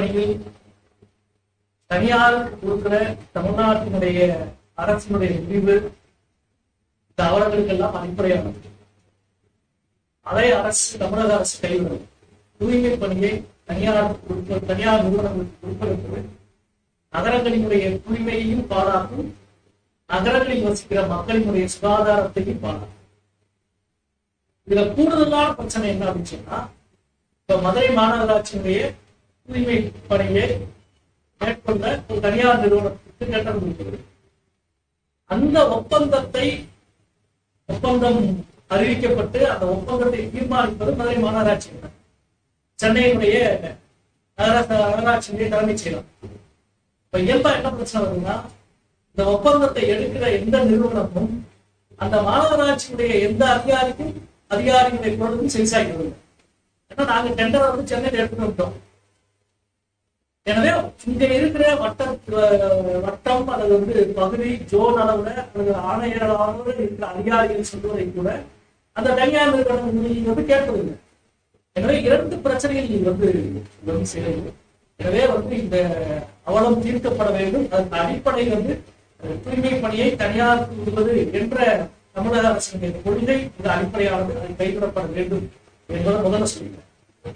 அடிப்படையில் தனியார் கொடுக்கிற தமிழ்நாட்டினுடைய அரசினுடைய முடிவு இந்த அவலங்களுக்கெல்லாம் அடிப்படையானது. அதை அரசு தமிழக அரசு கைவிடும். தூய்மை பணியை தனியார் கொடுப்ப- தனியார் நிறுவனங்களுக்கு கொடுப்பதற்கு நகரங்களினுடைய தூய்மையையும் பாராட்டும் நகரங்களில் வசிக்கிற மக்களினுடைய சுகாதாரத்தையும் பாராட்டும் இதுல கூடுதலான பிரச்சனை என்ன அப்படின்னு சொன்னா இப்ப மதுரை மாநகராட்சியினுடைய தூய்மை பணியை மேற்கொண்ட ஒரு தனியார் நிறுவனத்துக்கு கட்டணம் கொடுக்கிறது அந்த ஒப்பந்தத்தை ஒப்பந்தம் அறிவிக்கப்பட்டு அந்த ஒப்பந்தத்தை தீர்மானிப்பது மதுரை மாநகராட்சி சென்னையினுடைய நகராட்சியினுடைய தலைமைச் செயலம் இப்ப இயல்பா என்ன பிரச்சனை வருதுன்னா இந்த ஒப்பந்தத்தை எடுக்கிற எந்த நிறுவனமும் அந்த மாநகராட்சியுடைய எந்த அதிகாரிக்கும் அதிகாரிகளை பொழுதும் செவிசாய்க்கிறது ஏன்னா நாங்க டெண்டரை வந்து சென்னையில எடுத்துட்டு வந்துட்டோம். எனவே இங்க இருக்கிற வட்ட வட்டம் அல்லது வந்து பகுதி ஜோன் அளவுல அல்லது ஆணையர் அளவுல இருக்கிற அதிகாரிகள் சொல்வதை கூட அந்த தனியார் நிறுவனம் நீங்க வந்து கேட்பதில்லை. எனவே இரண்டு பிரச்சனைகள் நீங்க வந்து வந்து செய்யணும் எனவே வந்து இந்த அவலம் தீர்க்கப்பட வேண்டும். அதன் அடிப்படை வந்து தூய்மை பணியை தனியார் விடுவது என்ற தமிழக அரசினுடைய கொள்கை இது அடிப்படையானது. அதை கைவிடப்பட வேண்டும் என்பதை முதல்ல சொல்லிட்டேன்